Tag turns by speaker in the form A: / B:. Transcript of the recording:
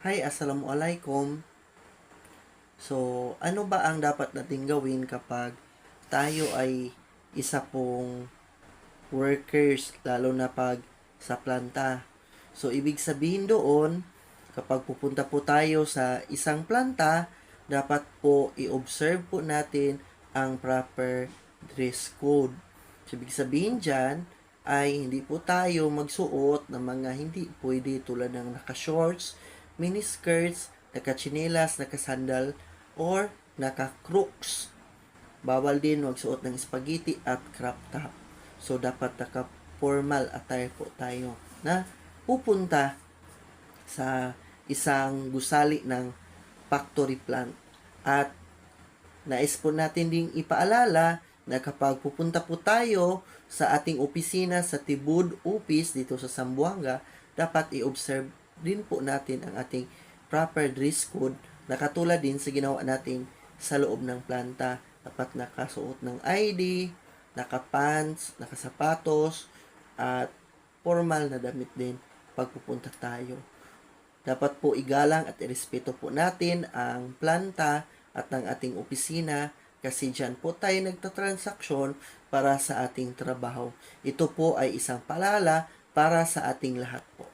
A: Hi, Assalamualaikum. So, ano ba ang dapat nating gawin kapag tayo ay isa pong workers, lalo na pag sa planta? So, ibig sabihin doon, kapag pupunta po tayo sa isang planta, dapat po i-observe po natin ang proper dress code. So, ibig sabihin dyan, ay hindi po tayo magsuot ng mga hindi pwede tulad ng naka-shorts, miniskirts, naka-chinelas, naka-sandal, or naka-crooks. Bawal din magsuot ng spaghetti at crop top. So, dapat naka-formal attire po tayo na pupunta sa isang gusali ng factory plant. At nais po natin ding ipaalala na kapag pupunta po tayo sa ating opisina sa Tibud Office dito sa Sambuanga, dapat i-observe din po natin ang ating proper dress code na katulad din sa ginawa natin sa loob ng planta. Dapat nakasuot ng ID, naka-pants, nakasapatos, at formal na damit din pag pupunta tayo. Dapat po igalang at irespeto po natin ang planta at ang ating opisina kasi dyan po tayo nagtatransaksyon para sa ating trabaho. Ito po ay isang palala para sa ating lahat po.